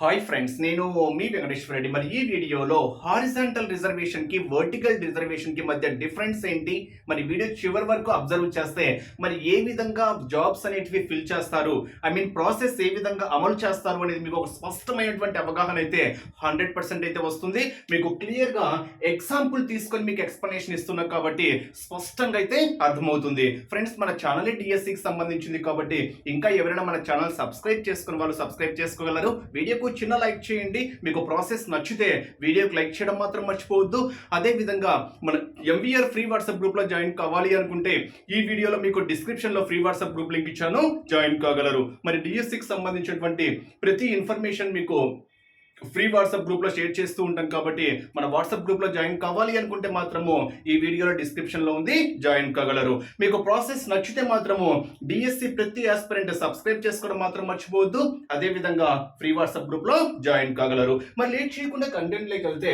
Hi friends నేను మీ వెంకటేశ్వర రెడ్డి. మరి ఈ వీడియోలో హారిజాంటల్ రిజర్వేషన్కి వర్టికల్ రిజర్వేషన్కి మధ్య డిఫరెన్స్ ఏంటి? మరి వీడియో చివరి వరకు అబ్జర్వ్ చేస్తే మరి ఏ విధంగా జాబ్స్ అనేటివి ఫిల్ చేస్తారు? ఐ మీన్ ప్రాసెస్ ఏ విధంగా అమలు చేస్తారు అనేది మీకు ఒక స్పష్టమైనటువంటి అవగాహన అయితే హండ్రెడ్ పర్సెంట్ అయితే వస్తుంది. మీకు క్లియర్గా ఎగ్జాంపుల్ తీసుకొని మీకు ఎక్స్ప్లెనేషన్ ఇస్తున్నా కాబట్టి స్పష్టంగా అయితే అర్థమవుతుంది. ఫ్రెండ్స్ మన ఛానల్ డిఎస్సికి సంబంధించింది కాబట్టి ఇంకా ఎవరైనా మన ఛానల్ సబ్స్క్రైబ్ చేసుకుని వాళ్ళు సబ్స్క్రైబ్ చేసుకోగలరు. వీడియోకు చిన్న లైక్ చేయండి. మీకు ప్రాసెస్ నచ్చితే వీడియోకి లైక్ చేయడం మాత్రం మర్చిపోవద్దు. అదే విధంగా మన ఎంవీఆర్ ఫ్రీ వాట్సాప్ గ్రూప్లో జాయిన్ కావాలి అనుకుంటే ఈ వీడియోలో మీకు డిస్క్రిప్షన్లో ఫ్రీ వాట్సాప్ గ్రూప్ లింక్ ఇచ్చాను. జాయిన్ కాగలరు. మరి డిఎస్సికి సంబంధించినటువంటి ప్రతి ఇన్ఫర్మేషన్ మీకు ఫ్రీ వాట్సాప్ గ్రూప్లో షేర్ చేస్తూ ఉంటాం కాబట్టి మన వాట్సాప్ గ్రూప్లో జాయిన్ కావాలి అనుకుంటే మాత్రము ఈ వీడియోలో డిస్క్రిప్షన్లో ఉంది జాయిన్ కాగలరు. మీకు ప్రాసెస్ నచ్చితే మాత్రము డిఎస్సి ప్రతి ఆస్పిరెంట్ సబ్స్క్రైబ్ చేసుకోవడం మాత్రం మర్చిపోవద్దు. అదే విధంగా ఫ్రీ వాట్సాప్ గ్రూప్లో జాయిన్ కాగలరు. మరి లేట్ చేయకుండా కంటెంట్లోకి వెళ్తే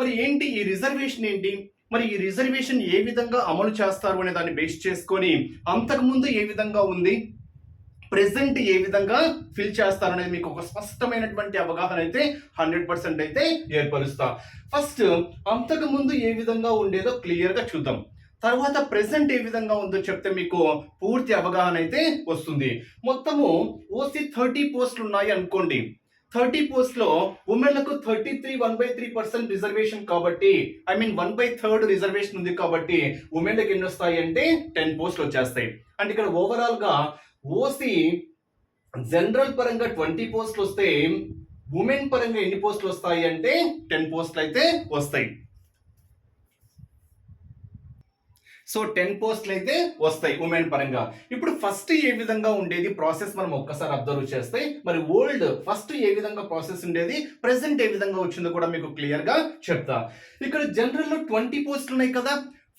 మరి ఏంటి ఈ రిజర్వేషన్ ఏంటి? మరి ఈ రిజర్వేషన్ ఏ విధంగా అమలు చేస్తారు అనే దాన్ని బేస్ చేసుకొని అంతకుముందు ఏ విధంగా ఉంది? ప్రెసెంట్ ఏ విధంగా ఫిల్ చేస్తారనేది మీకు ఒక స్పష్టమైనటువంటి అవగాహన అయితే హండ్రెడ్ పర్సెంట్ అయితే ఏర్పరుస్తా. ఫస్ట్ అంతకు ముందు ఏ విధంగా ఉండేదో క్లియర్గా చూద్దాం. తర్వాత ప్రెసెంట్ ఏ విధంగా ఉందో చెప్తే మీకు పూర్తి అవగాహన అయితే వస్తుంది. మొత్తము ఓసీ థర్టీ పోస్టులు ఉన్నాయి అనుకోండి. థర్టీ పోస్ట్లో ఉమెన్లకు thirty three one by three percent reservation కాబట్టి I mean one by third reservation ఉంది కాబట్టి ఉమెన్లకు ఎన్ని వస్తాయి అంటే టెన్ పోస్టులు వచ్చేస్తాయి. అంటే ఇక్కడ ఓవరాల్గా ఓసీ జనరల్ పరంగా ట్వంటీ పోస్టులు వస్తే ఉమెన్ పరంగా ఎన్ని పోస్టులు వస్తాయి అంటే టెన్ పోస్టులు అయితే వస్తాయి. సో టెన్ పోస్టులు అయితే వస్తాయి ఉమెన్ పరంగా. ఇప్పుడు ఫస్ట్ ఏ విధంగా ఉండేది ప్రాసెస్ మనం ఒక్కసారి అబ్జర్వ్ చేస్తే మరి ఓల్డ్ ఫస్ట్ ఏ విధంగా ప్రాసెస్ ఉండేది ప్రెసెంట్ ఏ విధంగా వచ్చిందో కూడా మీకు క్లియర్గా చెప్తా. ఇక్కడ జనరల్లో ట్వంటీ పోస్టులు ఉన్నాయి కదా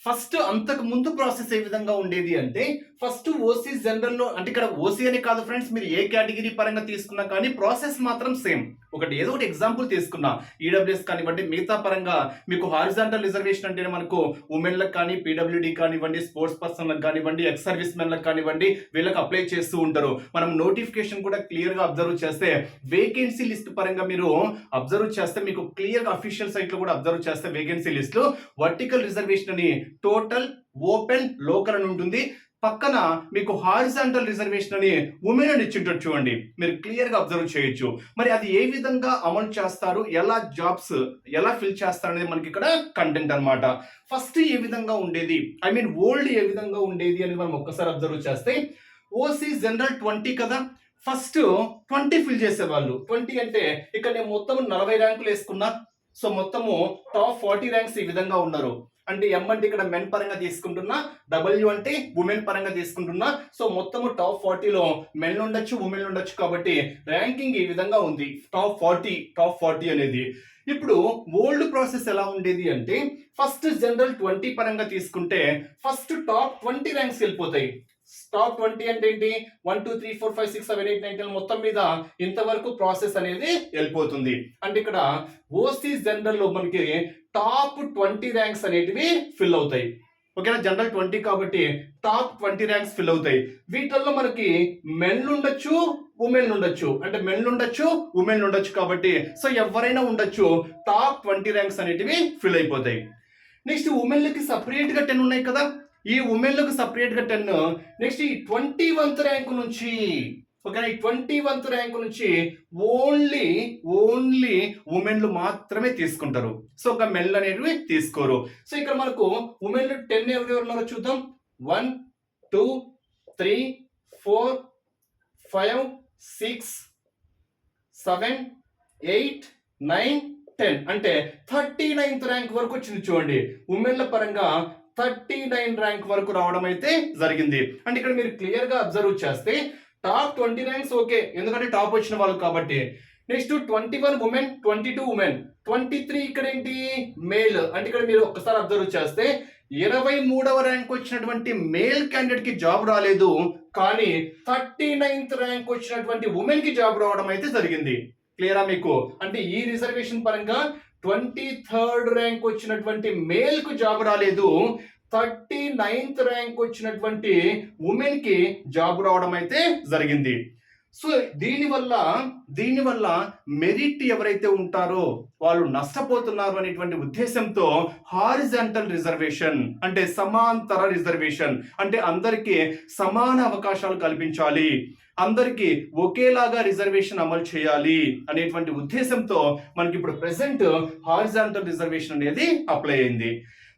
ఫస్ట్ అంతకు ముందు ప్రాసెస్ ఏ విధంగా ఉండేది అంటే ఫస్ట్ ఓసీ జనరల్లో అంటే ఇక్కడ ఓసీ అని కాదు ఫ్రెండ్స్ మీరు ఏ కేటగిరీ పరంగా తీసుకున్నా కానీ ప్రాసెస్ మాత్రం సేమ్. ఒకటి ఏదో ఒకటి ఎగ్జాంపుల్ తీసుకున్నా. ఈడబ్ల్యూఎస్ కానివ్వండి మిగతా పరంగా మీకు హారిజాంటల్ రిజర్వేషన్ అంటే మనకు ఉమెన్లకు కానీ పీడబ్ల్యూడి కానివ్వండి స్పోర్ట్స్ పర్సన్లకు కానివ్వండి ఎక్స్ సర్వీస్ మెన్లకు కానివ్వండి వీళ్ళకి అప్లై చేస్తూ ఉంటారు. మనం నోటిఫికేషన్ కూడా క్లియర్గా అబ్జర్వ్ చేస్తే వేకెన్సీ లిస్ట్ పరంగా మీరు అబ్జర్వ్ చేస్తే మీకు క్లియర్గా అఫీషియల్ సైట్లో కూడా అబ్జర్వ్ చేస్తే వేకెన్సీ లిస్ట్లో వర్టికల్ రిజర్వేషన్ అని టోటల్ ఓపెన్ లోకల్ అని ఉంటుంది. పక్కన మీకు హారిజాంటల్ రిజర్వేషన్ అని ఉమెన్ అని ఇచ్చింటారు చూడండి. మీరు క్లియర్గా అబ్జర్వ్ చేయొచ్చు. మరి అది ఏ విధంగా అమలు చేస్తారు? ఎలా జాబ్స్ ఎలా ఫిల్ చేస్తారు అనేది మనకి ఇక్కడ కంటెంట్ అన్నమాట. ఫస్ట్ ఏ విధంగా ఉండేది? ఐ మీన్ ఓల్డ్ ఏ విధంగా ఉండేది అని మనం ఒక్కసారి అబ్జర్వ్ చేస్తే ఓసీ జనరల్ ట్వంటీ కదా? ఫస్ట్ ట్వంటీ ఫిల్ చేసేవాళ్ళు. ట్వంటీ అంటే ఇక్కడ నేను మొత్తం నలభై ర్యాంకులు వేసుకున్నా. సో మొత్తము టాప్ ఫార్టీ ర్యాంక్స్ ఈ విధంగా ఉన్నారు. అంటే ఎం అంటే ఇక్కడ మెన్ పరంగా తీసుకుంటున్నా డబ్ల్యూ అంటే ఉమెన్ పరంగా తీసుకుంటున్నా. సో మొత్తము టాప్ ఫార్టీలో మెన్ ఉండొచ్చు ఉమెన్ ఉండొచ్చు కాబట్టి ర్యాంకింగ్ ఈ విధంగా ఉంది. టాప్ ఫార్టీ టాప్ ఫార్టీ అనేది. ఇప్పుడు ఓల్డ్ ప్రాసెస్ ఎలా ఉండేది అంటే ఫస్ట్ జనరల్ ట్వంటీ పరంగా తీసుకుంటే ఫస్ట్ టాప్ ట్వంటీ ర్యాంక్స్ వెళ్ళిపోతాయి. టాప్ ట్వంటీ అంటే ఏంటి? One two three four five six seven eight nine ten మొత్తం మీద ఇంతవరకు ప్రాసెస్ అనేది వెళ్ళిపోతుంది. అంటే ఇక్కడ ఓసీ జనరల్లో మనకి టాప్ ట్వంటీ ర్యాంక్స్ అనేటివి ఫిల్ అవుతాయి. ఓకేనా? జనరల్ ట్వంటీ కాబట్టి టాప్ ట్వంటీ ర్యాంక్స్ ఫిల్ అవుతాయి. వీటిల్లో మనకి మెన్లు ఉండొచ్చు ఉమెన్లు ఉండొచ్చు. అంటే మెన్లు ఉండొచ్చు ఉమెన్లు ఉండొచ్చు కాబట్టి సో ఎవరైనా ఉండొచ్చు టాప్ ట్వంటీ ర్యాంక్స్ అనేటివి ఫిల్ అయిపోతాయి. నెక్స్ట్ ఉమెన్లకి సపరేట్గా టెన్ ఉన్నాయి కదా? ఈ ఉమెన్లకు సపరేట్గా టెన్ నెక్స్ట్ ఈ ట్వంటీ వన్త్ ర్యాంక్ నుంచి ఓకేనా? ఈ ట్వంటీ వన్త్ ర్యాంక్ నుంచి ఓన్లీ ఓన్లీ ఉమెన్లు మాత్రమే తీసుకుంటారు. సో ఒక మెల్ అనేటివి తీసుకోరు. సో ఇక్కడ మనకు ఉమెన్లు టెన్ ఎవరు ఉన్నారో చూద్దాం. One two three four five six seven eight nine ten. అంటే థర్టీ నైన్త్ ర్యాంక్ వరకు వచ్చింది చూడండి. ఉమెన్ల పరంగా థర్టీ నైన్ ర్యాంక్ వరకు రావడం అయితే జరిగింది. అంటే ఇక్కడ మీరు క్లియర్గా అబ్జర్వ్ చేస్తే టాప్ ట్వంటీ ర్యాంక్స్ ఓకే ఎందుకంటే టాప్ వచ్చిన వాళ్ళు కాబట్టి. Next twenty one women twenty two women. Twenty three ఇక్కడ ఏంటి? మేల్. అంటే ఇక్కడ మీరు ఒక్కసారి అబ్జర్వ్ చేస్తే ఇరవై మూడవ ర్యాంక్ వచ్చినటువంటి మేల్ క్యాండిడేట్కి జాబ్ రాలేదు కానీ థర్టీ నైన్త్ ర్యాంక్ వచ్చినటువంటి ఉమెన్కి జాబ్ రావడం అయితే జరిగింది. క్లియరా మీకు? అంటే ఈ రిజర్వేషన్ పరంగా ట్వంటీ థర్డ్ ర్యాంక్ వచ్చినటువంటి మేల్కు జాబ్ రాలేదు థర్టీ నైన్త్ ర్యాంక్ వచ్చినటువంటి ఉమెన్కి జాబ్ రావడం అయితే జరిగింది. సో దీనివల్ల దీనివల్ల మెరిట్ ఎవరైతే ఉంటారో వాళ్ళు నష్టపోతున్నారు అనేటువంటి ఉద్దేశంతో హారిజాంటల్ రిజర్వేషన్ అంటే సమాంతర రిజర్వేషన్ అంటే అందరికీ సమాన అవకాశాలు కల్పించాలి. అందరికీ ఒకేలాగా రిజర్వేషన్ అమలు చేయాలి అనేటువంటి ఉద్దేశంతో మనకి ఇప్పుడు ప్రెసెంట్ హారిజాంటల్ రిజర్వేషన్ అనేది అప్లై అయింది.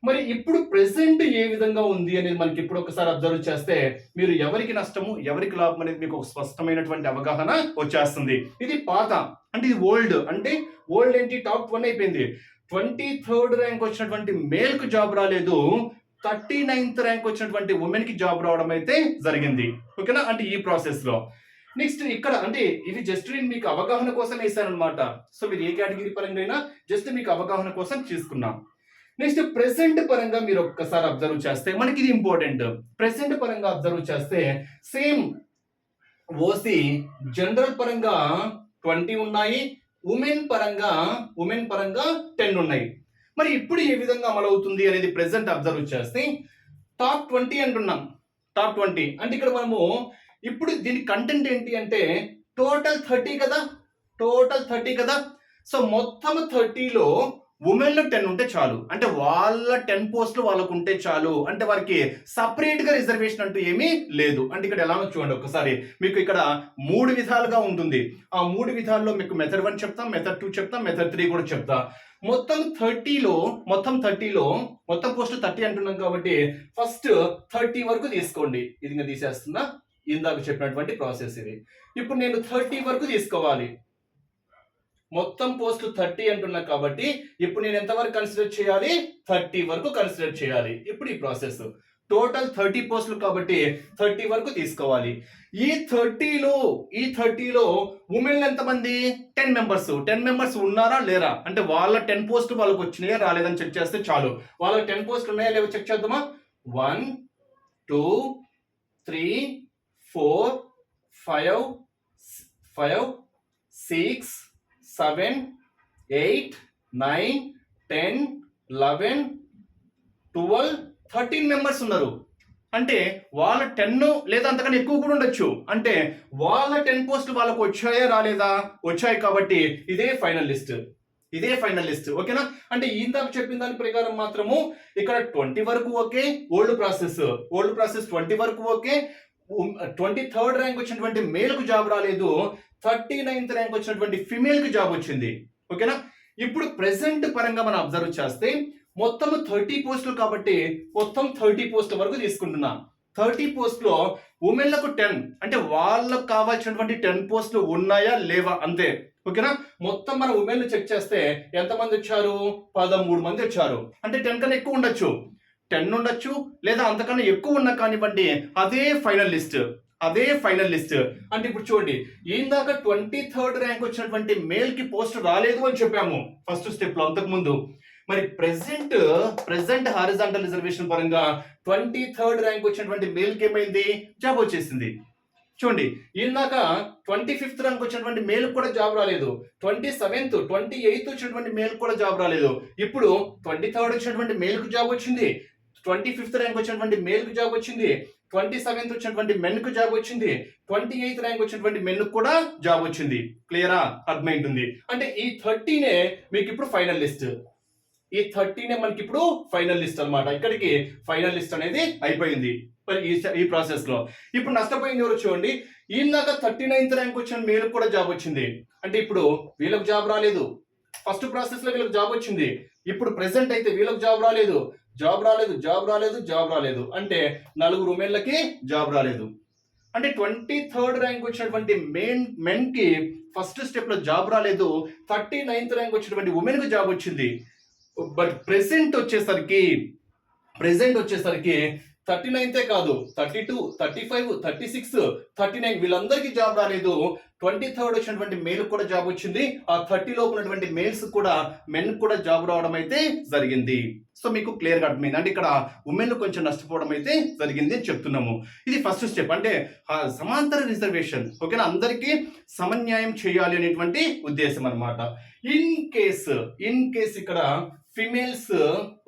మరి ఇప్పుడు ప్రెసెంట్ ఏ విధంగా ఉంది అనేది మనకి ఇప్పుడు ఒకసారి అబ్జర్వ్ చేస్తే మీరు ఎవరికి నష్టము ఎవరికి లాభం అనేది మీకు ఒక స్పష్టమైనటువంటి అవగాహన వచ్చేస్తుంది. ఇది పాత అంటే ఇది ఓల్డ్ అంటే ఓల్డ్ ఏంటి? టాప్ వన్ అయిపోయింది. ట్వంటీ థర్డ్ ర్యాంక్ వచ్చినటువంటి మేల్కు జాబ్ రాలేదు. థర్టీ నైన్త్ ర్యాంక్ వచ్చినటువంటి ఉమెన్కి జాబ్ రావడం అయితే జరిగింది. ఓకేనా? అంటే ఈ ప్రాసెస్లో. నెక్స్ట్ ఇక్కడ అంటే ఇది జస్ట్ నేను మీకు అవగాహన కోసం వేసాను అనమాట సో మీరు ఏ కేటగిరీ పరంగా అయినా జస్ట్ మీకు అవగాహన కోసం తీసుకున్నాం నెక్స్ట్ ప్రెసెంట్ పరంగా మీరు ఒక్కసారి అబ్జర్వ్ చేస్తే మనకి ఇది ఇంపార్టెంట్ ప్రెసెంట్ పరంగా అబ్జర్వ్ చేస్తే సేమ్ ఓసి జనరల్ పరంగా ట్వంటీ ఉన్నాయి ఉమెన్ పరంగా ఉమెన్ పరంగా టెన్ ఉన్నాయి. మరి ఇప్పుడు ఏ విధంగా అమలవుతుంది అనేది ప్రెసెంట్ అబ్జర్వ్ చేస్తే టాప్ ట్వంటీ అంటున్నాం. టాప్ ట్వంటీ అంటే ఇక్కడ మనము ఇప్పుడు దీని కంటెంట్ ఏంటి అంటే టోటల్ థర్టీ కదా? టోటల్ థర్టీ కదా? సో మొత్తం థర్టీలో ఉమెన్లో టెన్ ఉంటే చాలు. అంటే వాళ్ళ టెన్ పోస్టులు వాళ్ళకు ఉంటే చాలు. అంటే వారికి సపరేట్గా రిజర్వేషన్ అంటూ ఏమీ లేదు. అంటే ఇక్కడ ఎలానో చూడండి ఒకసారి. మీకు ఇక్కడ మూడు విధాలుగా ఉంటుంది. ఆ మూడు విధాల్లో మీకు మెథడ్ వన్ చెప్తాం మెథడ్ టూ చెప్తాం మెథడ్ త్రీ కూడా చెప్తా. మొత్తం థర్టీలో మొత్తం థర్టీలో మొత్తం పోస్ట్ థర్టీ అంటున్నాం కాబట్టి ఫస్ట్ థర్టీ వరకు తీసుకోండి. ఇది ఇంకా తీసేస్తున్నా. ఇందాక చెప్పినటువంటి ప్రాసెస్ ఇది. ఇప్పుడు నేను థర్టీ వరకు తీసుకోవాలి. మొత్తం పోస్టులు థర్టీ అంటున్నా కాబట్టి ఇప్పుడు నేను ఎంతవరకు కన్సిడర్ చేయాలి? థర్టీ వరకు కన్సిడర్ చేయాలి. ఇప్పుడు ఈ ప్రాసెస్ టోటల్ థర్టీ పోస్టులు కాబట్టి థర్టీ వరకు తీసుకోవాలి. ఈ థర్టీలో ఈ థర్టీలో ఉమెన్ ఎంతమంది? టెన్ మెంబర్స్ టెన్ మెంబర్స్ ఉన్నారా? లేరా? అంటే వాళ్ళ టెన్ పోస్టులు వాళ్ళకి వచ్చినాయా? రాలేదని చెక్ చేస్తే చాలు. వాళ్ళ టెన్ పోస్టులు ఉన్నాయా? లేవో చెక్ చేద్దామా? One two three four five five six seven eight nine ten eleven twelve thirteen members ఉన్నారు. అంటే వాళ్ళ టెన్ లేదా అంతకన్నా ఎక్కువ కూడా ఉండొచ్చు. అంటే వాళ్ళ టెన్ పోస్టులు వాళ్ళకు వచ్చాయా రాలేదా? వచ్చాయి కాబట్టి ఇదే ఫైనల్ లిస్ట్. ఇదే ఫైనల్ లిస్ట్. ఓకేనా? అంటే ఇందాక చెప్పిన దాని ప్రకారం మాత్రము ఇక్కడ ట్వంటీ వరకు okay old process. Old process twenty వరకు ఓకే ట్వంటీ థర్డ్ ర్యాంక్ వచ్చినటువంటి మేల్కు జాబ్ రాలేదు. థర్టీ నైన్త్ ర్యాంక్ వచ్చినటువంటి ఫిమేల్కి జాబ్ వచ్చింది. ఓకేనా? ఇప్పుడు ప్రెసెంట్ పరంగా మనం అబ్జర్వ్ చేస్తే మొత్తం థర్టీ పోస్టులు కాబట్టి మొత్తం థర్టీ పోస్ట్ వరకు తీసుకుంటున్నా. థర్టీ పోస్ట్లో ఉమెన్లకు టెన్ అంటే వాళ్ళకు కావాల్సినటువంటి టెన్ పోస్టులు ఉన్నాయా లేవా అంతే. ఓకేనా? మొత్తం మన ఉమెన్ చెక్ చేస్తే ఎంతమంది వచ్చారు? పదమూడు మంది వచ్చారు. అంటే టెన్ కన్నా ఎక్కువ ఉండొచ్చు. టెన్ ఉండొచ్చు లేదా అంతకన్నా ఎక్కువ ఉన్నా కానివ్వండి అదే ఫైనల్ లిస్ట్. అదే ఫైనల్ లిస్ట్. అంటే ఇప్పుడు చూడండి ఇందాక ట్వంటీ థర్డ్ ర్యాంక్ వచ్చినటువంటి మేల్కి పోస్ట్ రాలేదు అని చెప్పాము ఫస్ట్ స్టెప్లో అంతకు ముందు. మరి ప్రెసెంట్ ప్రెసెంట్ హారిజాంటల్ రిజర్వేషన్ పరంగా ట్వంటీ థర్డ్ ర్యాంక్ వచ్చినటువంటి మేల్కి ఏమైంది? జాబ్ వచ్చేసింది. చూడండి ఇందాక ట్వంటీ ఫిఫ్త్ ర్యాంక్ వచ్చినటువంటి మేల్ కూడా జాబ్ రాలేదు. ట్వంటీ సెవెంత్ ట్వంటీ ఎయిత్ వచ్చినటువంటి మేల్ కూడా జాబ్ రాలేదు. ఇప్పుడు ట్వంటీ థర్డ్ వచ్చినటువంటి మేల్కు జాబ్ వచ్చింది. ట్వంటీ ఫిఫ్త్ ర్యాంక్ వచ్చినటువంటి మేల్కు జాబ్ వచ్చింది. ట్వంటీ సెవెంత్ వచ్చినటువంటి మెన్కు జాబ్ వచ్చింది. ట్వంటీ ఎయిత్ ర్యాంక్ వచ్చినటువంటి మెన్ కూడా జాబ్ వచ్చింది. క్లియరా? అర్థమైంటుంది అంటే ఈ థర్టీనే మీకు ఇప్పుడు ఫైనల్ లిస్ట్. ఈ థర్టీనే మనకి ఇప్పుడు ఫైనల్ లిస్ట్ అనమాట ఇక్కడికి ఫైనల్ లిస్ట్ అనేది అయిపోయింది. మరి ఈ ఈ ప్రాసెస్లో ఇప్పుడు నష్టపోయింది ఎవరు చూడండి. ఇందాక థర్టీ నైన్త్ ర్యాంక్ వచ్చిన మేలకు కూడా జాబ్ వచ్చింది. అంటే ఇప్పుడు వీళ్ళకి జాబ్ రాలేదు. ఫస్ట్ ప్రాసెస్లో వీళ్ళకి జాబ్ వచ్చింది. ఇప్పుడు ప్రెసెంట్ అయితే వీళ్ళకి జాబ్ రాలేదు. జాబ్ రాలేదు జాబ్ రాలేదు జాబ్ రాలేదు. అంటే నలుగురు ఉమెన్లకి జాబ్ రాలేదు. అంటే ట్వంటీ థర్డ్ ర్యాంక్ వచ్చినటువంటి మెయిన్ మెన్కి ఫస్ట్ స్టెప్లో జాబ్ రాలేదు. థర్టీ నైన్త్ ర్యాంక్ వచ్చినటువంటి ఉమెన్కి జాబ్ వచ్చింది. బట్ ప్రెసెంట్ వచ్చేసరికి ప్రెసెంట్ వచ్చేసరికి థర్టీ నైన్తే కాదు thirty two thirty five thirty six thirty nine వీళ్ళందరికీ జాబ్ రాలేదు. ట్వంటీ థర్డ్ వచ్చినటువంటి మేల్ కూడా జాబ్ వచ్చింది. ఆ థర్టీ ఉన్నటువంటి మేల్స్ కూడా మెన్ కూడా జాబ్ రావడం అయితే జరిగింది. సో మీకు క్లియర్గా అర్థమైంది. అంటే ఇక్కడ ఉమెన్ కొంచెం నష్టపోవడం అయితే జరిగింది అని చెప్తున్నాము. ఇది ఫస్ట్ స్టెప్. అంటే ఆ సమాంతర రిజర్వేషన్. ఓకేనా? అందరికీ సమన్యాయం చేయాలి అనేటువంటి ఉద్దేశం అన్నమాట. ఇన్ కేస్ ఇన్ కేస్ ఇక్కడ ఫిమేల్స్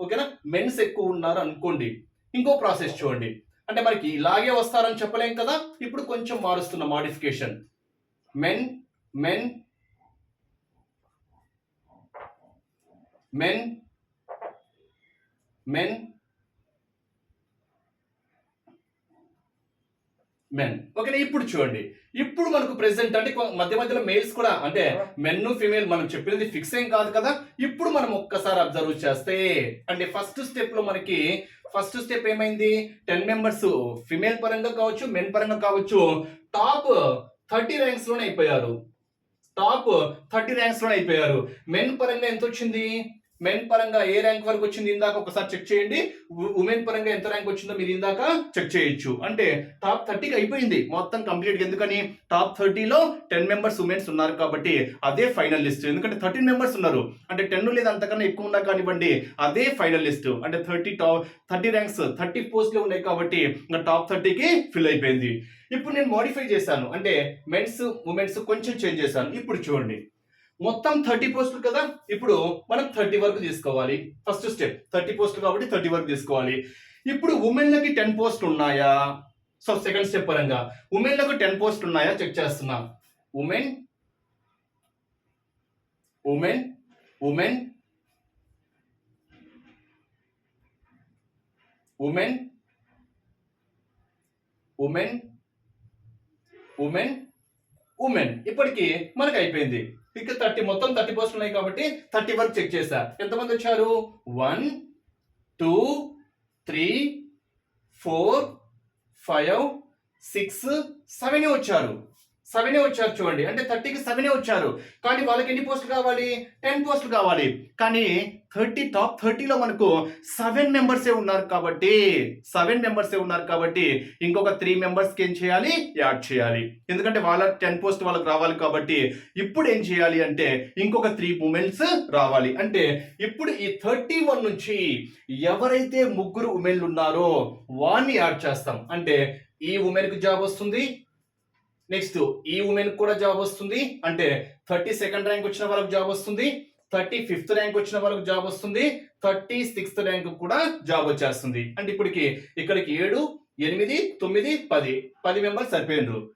ఓకేనా? మెన్స్ ఎక్కువ ఉన్నారు అనుకోండి. ఇంకో ప్రాసెస్ చూడండి. అంటే మనకి ఇలాగే వస్తారని చెప్పలేం కదా? ఇప్పుడు కొంచెం మారుస్తున్న modification. Men men men men men. ఓకేనా? ఇప్పుడు చూడండి. ఇప్పుడు మనకు ప్రెసెంట్ అంటే మధ్య మధ్యలో మెయిల్స్ కూడా అంటే మెన్ ఫిమేల్ మనం చెప్పినది ఫిక్స్ ఏం కాదు కదా? ఇప్పుడు మనం ఒక్కసారి అబ్జర్వ్ చేస్తే అంటే ఫస్ట్ స్టెప్లో మనకి ఫస్ట్ స్టెప్ ఏమైంది? టెన్ మెంబర్స్ ఫిమేల్ పరంగా కావచ్చు మెన్ పరంగా కావచ్చు టాప్ థర్టీ ర్యాంక్స్లోనే అయిపోయారు. టాప్ థర్టీ ర్యాంక్స్లోనే అయిపోయారు. మెన్ పరంగా ఎంత వచ్చింది మెన్ పరంగా ఏ ర్యాంక్ వరకు వచ్చింది ఇందాక ఒకసారి చెక్ చేయండి. ఉమెన్ పరంగా ఎంత ర్యాంక్ వచ్చిందో మీరు ఇందాక చెక్ చేయొచ్చు. అంటే టాప్ థర్టీకి అయిపోయింది మొత్తం కంప్లీట్ ఎందుకని? టాప్ థర్టీలో టెన్ మెంబర్స్ ఉమెన్స్ ఉన్నారు కాబట్టి అదే ఫైనల్ లిస్ట్. ఎందుకంటే థర్టీన్ మెంబర్స్ ఉన్నారు. అంటే టెన్ లేదా అంతకన్నా ఎక్కువ ఉన్నా కానివ్వండి అదే ఫైనల్ లిస్ట్. అంటే thirty top thirty ranks thirty పోస్టులు ఉన్నాయి కాబట్టి ఇంకా టాప్ థర్టీకి ఫిల్ అయిపోయింది. ఇప్పుడు నేను మోడిఫై చేశాను. అంటే మెన్స్ ఉమెన్స్ కొంచెం చేంజ్ చేశాను. ఇప్పుడు చూడండి. మొత్తం థర్టీ పోస్టులు కదా? ఇప్పుడు మనం థర్టీ వరకు తీసుకోవాలి. ఫస్ట్ స్టెప్ థర్టీ పోస్టులు కాబట్టి థర్టీ వరకు తీసుకోవాలి. ఇప్పుడు ఉమెన్లకి టెన్ పోస్టులు ఉన్నాయా? సో సెకండ్ స్టెప్ పరంగా. ఉమెన్లకు టెన్ పోస్టులు ఉన్నాయా? చెక్ చేస్తున్నా. Women women women women women women women. ఇప్పటికీ మనకు అయిపోయింది. ఇక థర్టీ మొత్తం థర్టీ పోస్టులు ఉన్నాయి కాబట్టి థర్టీ వరకు చెక్ చేశా ఎంతమంది వచ్చారు? One two three four five six seven వచ్చారు. సెవెనే వచ్చారు చూడండి. అంటే థర్టీకి సెవెనే వచ్చారు. కానీ వాళ్ళకి ఎన్ని పోస్టులు కావాలి? టెన్ పోస్టులు కావాలి. కానీ థర్టీ టాప్ థర్టీలో మనకు సెవెన్ మెంబర్సే ఉన్నారు కాబట్టి సెవెన్ మెంబర్సే ఉన్నారు కాబట్టి ఇంకొక త్రీ మెంబర్స్కి ఏం చేయాలి? యాడ్ చేయాలి. ఎందుకంటే వాళ్ళ టెన్ పోస్ట్ వాళ్ళకి రావాలి కాబట్టి ఇప్పుడు ఏం చేయాలి అంటే ఇంకొక త్రీ ఉమెన్స్ రావాలి. అంటే ఇప్పుడు ఈ థర్టీ వన్ నుంచి ఎవరైతే ముగ్గురు ఉమెన్లు ఉన్నారో వాన్ని యాడ్ చేస్తాం. అంటే ఈ ఉమెన్కి జాబ్ వస్తుంది. నెక్స్ట్ ఈ ఉమెన్ కూడా జాబ్ వస్తుంది. అంటే థర్టీ సెకండ్ ర్యాంక్ వచ్చిన వాళ్ళకి జాబ్ వస్తుంది. థర్టీ ఫిఫ్త్ ర్యాంక్ వచ్చిన వరకు జాబ్ వస్తుంది. థర్టీ సిక్స్త్ ర్యాంక్ కూడా జాబ్ వచ్చేస్తుంది. అంటే ఇప్పటికి ఇక్కడికి ఏడు ఎనిమిది తొమ్మిది పది. పది మెంబర్స్ సరిపోయినరు.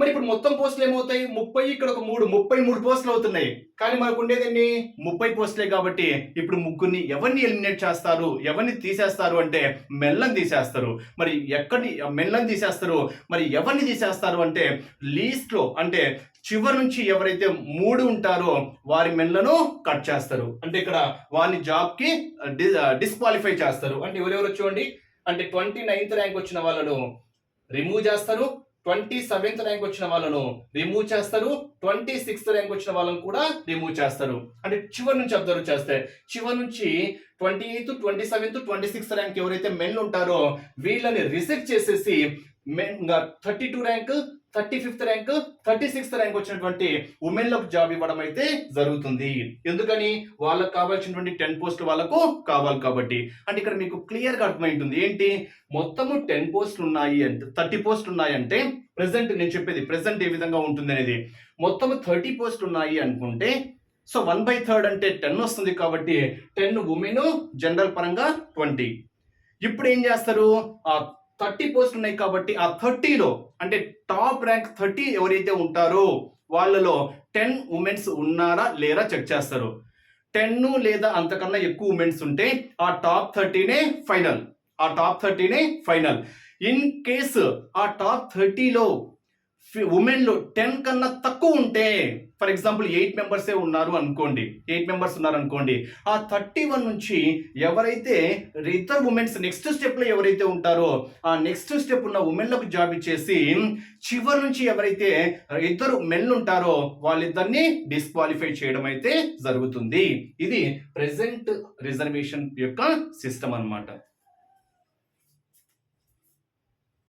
మరి ఇప్పుడు మొత్తం పోస్టులు ఏమవుతాయి? ముప్పై ఇక్కడ ఒక మూడు ముప్పై మూడు పోస్టులు అవుతున్నాయి. కానీ మనకు ఉండేది ఎన్ని? ముప్పై పోస్టులే కాబట్టి ఇప్పుడు ముగ్గురిని ఎవరిని ఎలిమినేట్ చేస్తారు? ఎవరిని తీసేస్తారు అంటే మెల్లని తీసేస్తారు. మరి ఎక్కడిని మెల్లని తీసేస్తారు? మరి ఎవరిని తీసేస్తారు అంటే లీస్ట్లో అంటే చివరి నుంచి ఎవరైతే మూడు ఉంటారో వారి మెల్లను కట్ చేస్తారు. అంటే ఇక్కడ వారిని జాబ్కి డిస్క్వాలిఫై చేస్తారు. అంటే ఎవరెవరు చూడండి అంటే ట్వంటీ నైన్త్ ర్యాంక్ వచ్చిన వాళ్ళను రిమూవ్ చేస్తారు. ట్వంటీ సెవెంత్ ర్యాంక్ వచ్చిన వాళ్ళను రిమూవ్ చేస్తారు. ట్వంటీ సిక్స్త్ ర్యాంక్ వచ్చిన వాళ్ళను కూడా రిమూవ్ చేస్తారు. అంటే చివరి నుంచి అబ్జర్వ్ చేస్తే చివరి నుంచి twenty eighth twenty seventh twenty sixth rank ఎవరైతే మెన్ ఉంటారో వీళ్ళని రిజెక్ట్ చేసేసి men thirty two rank thirty fifth rank thirty sixth rank వచ్చినటువంటి ఉమెన్లకు జాబ్ ఇవ్వడం అయితే జరుగుతుంది. ఎందుకని? వాళ్ళకు కావాల్సినటువంటి టెన్ పోస్ట్ వాళ్ళకు కావాలి కాబట్టి. అంటే ఇక్కడ మీకు క్లియర్గా అర్థమైంటుంది. ఏంటి? మొత్తము టెన్ పోస్టులు ఉన్నాయి అంటే థర్టీ పోస్టులు ఉన్నాయంటే ప్రెసెంట్ నేను చెప్పేది ప్రెసెంట్ ఏ విధంగా ఉంటుంది అనేది. మొత్తము థర్టీ పోస్టులు ఉన్నాయి అనుకుంటే సో వన్ బై థర్డ్ అంటే టెన్ వస్తుంది కాబట్టి టెన్ ఉమెన్ జనరల్ పరంగా ట్వంటీ. ఇప్పుడు ఏం చేస్తారు? ఆ థర్టీ పోస్టులు ఉన్నాయి కాబట్టి ఆ థర్టీలో అంటే టాప్ ర్యాంక్ థర్టీ ఎవరైతే ఉంటారో వాళ్ళలో టెన్ ఉమెన్స్ ఉన్నారా లేరా చెక్ చేస్తారు. టెన్ లేదా అంతకన్నా ఎక్కువ ఉమెన్స్ ఉంటే ఆ టాప్ థర్టీనే ఫైనల్. ఆ టాప్ థర్టీనే ఫైనల్. ఇన్ కేసు ఆ టాప్ థర్టీలో ఉమెన్లో టెన్ కన్నా తక్కువ ఉంటే ఫర్ ఎగ్జాంపుల్ ఎయిట్ మెంబర్సే ఉన్నారు అనుకోండి ఎయిట్ మెంబర్స్ ఉన్నారు అనుకోండి ఆ థర్టీ వన్ నుంచి ఎవరైతే ఇతర ఉమెన్స్ నెక్స్ట్ స్టెప్లో ఎవరైతే ఉంటారో ఆ నెక్స్ట్ స్టెప్ ఉన్న ఉమెన్లకు జాబ్ ఇచ్చేసి చివరి నుంచి ఎవరైతే ఇద్దరు మెన్ ఉంటారో వాళ్ళిద్దరిని డిస్క్వాలిఫై చేయడం అయితే జరుగుతుంది. ఇది ప్రెసెంట్ రిజర్వేషన్ యొక్క సిస్టమ్ అన్నమాట.